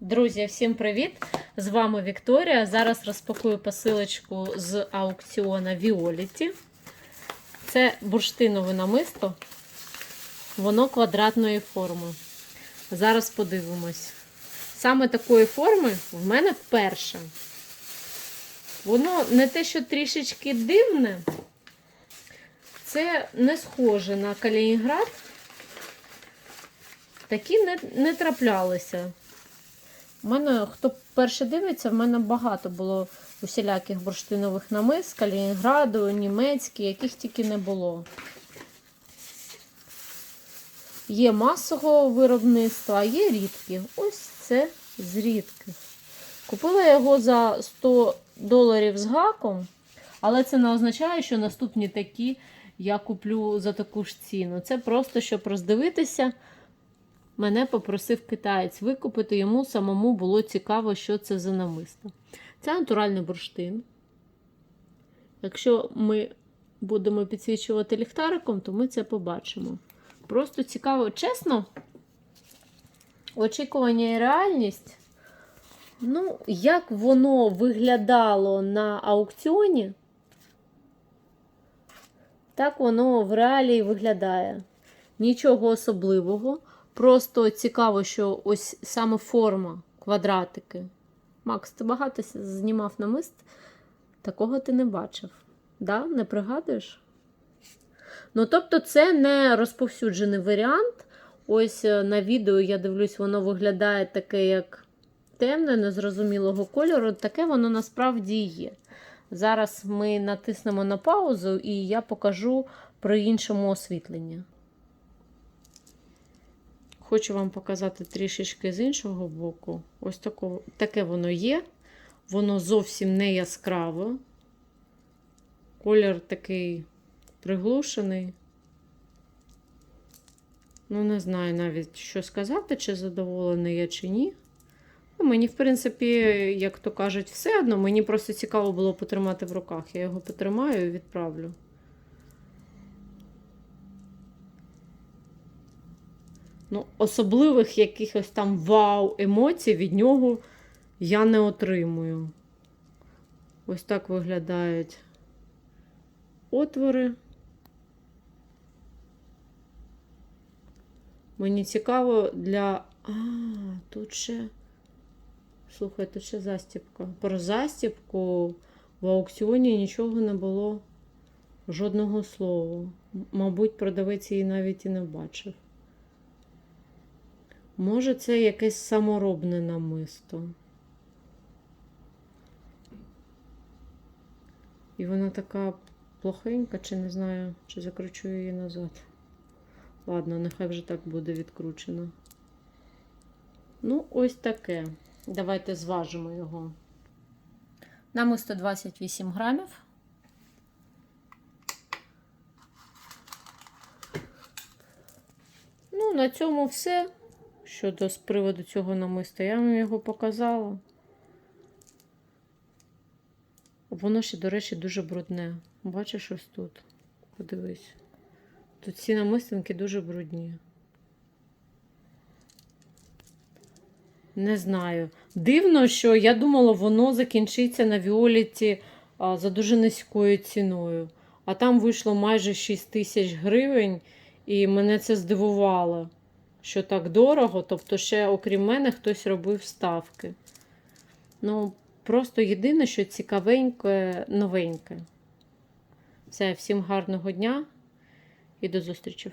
Друзі, всім привіт! З вами Вікторія. Зараз розпакую посилочку з аукціона Віоліті. Це бурштинове намисто. Воно квадратної форми. Зараз подивимось. Саме такої форми в мене вперше. Воно не те, що трішечки дивне, це не схоже на Калінінград. Такі не, не траплялися. У мене, хто перше дивиться, в мене багато було усіляких бурштинових намис Калінінграду, німецькі, яких тільки не було. Є масового виробництва, а є рідкі. Ось це з рідких. Купила його за 100 доларів з гаком, але це не означає, що наступні такі я куплю за таку ж ціну. Це просто щоб роздивитися. Мене попросив китаєць викупити, йому самому було цікаво, що це за намисто. Це натуральний бурштин. Якщо ми будемо підсвічувати ліхтариком, то ми це побачимо. Просто цікаво, чесно, очікування і реальність. Ну, як воно виглядало на аукціоні, так воно в реалії виглядає. Нічого особливого. Просто цікаво, що ось саме форма, квадратики. Макс, ти багато знімав намист? Такого ти не бачив. Да? Не пригадуєш? Ну, тобто, це не розповсюджений варіант. Ось е, на відео я дивлюсь, воно виглядає таке, як темне, незрозумілого кольору. Таке воно насправді є. Зараз ми натиснемо на паузу, і я покажу при іншому освітленні. Хочу вам показати трішечки з іншого боку. Ось тако, таке воно є. Воно зовсім не яскраве. Колір такий приглушений. Ну, не знаю навіть, що сказати, чи задоволений я, чи ні. Ну, Мені, в принципі, як то кажуть, все одно. Мені просто цікаво було потримати в руках. Я його потримаю і відправлю. Ну, особливих якихось там вау емоцій від нього я не отримую. Ось так виглядають отвори. Мені цікаво для. А, тут ще. Слухай, тут ще застіпка. Про застіпку в аукціоні нічого не було жодного слова. Мабуть, продавець її навіть і не бачив. Може, це якесь саморобне намисто. І вона така плохенька, чи не знаю, чи закручу її назад. Ладно, нехай вже так буде відкручено. Ну, ось таке. Давайте зважимо його. Намисто 28 грамів. Ну, на цьому все. Щодо з приводу цього намиста, я вам його показала. Воно ще, до речі, дуже брудне. Бачиш ось тут. Подивись. Тут ці намистинки дуже брудні. Не знаю. Дивно, що я думала, воно закінчиться на Віоліті за дуже низькою ціною. А там вийшло майже 6 тисяч гривень, і мене це здивувало що так дорого, тобто, ще, окрім мене, хтось робив ставки. Ну, просто єдине, що цікавеньке, новеньке. Все, всім гарного дня і до зустрічі.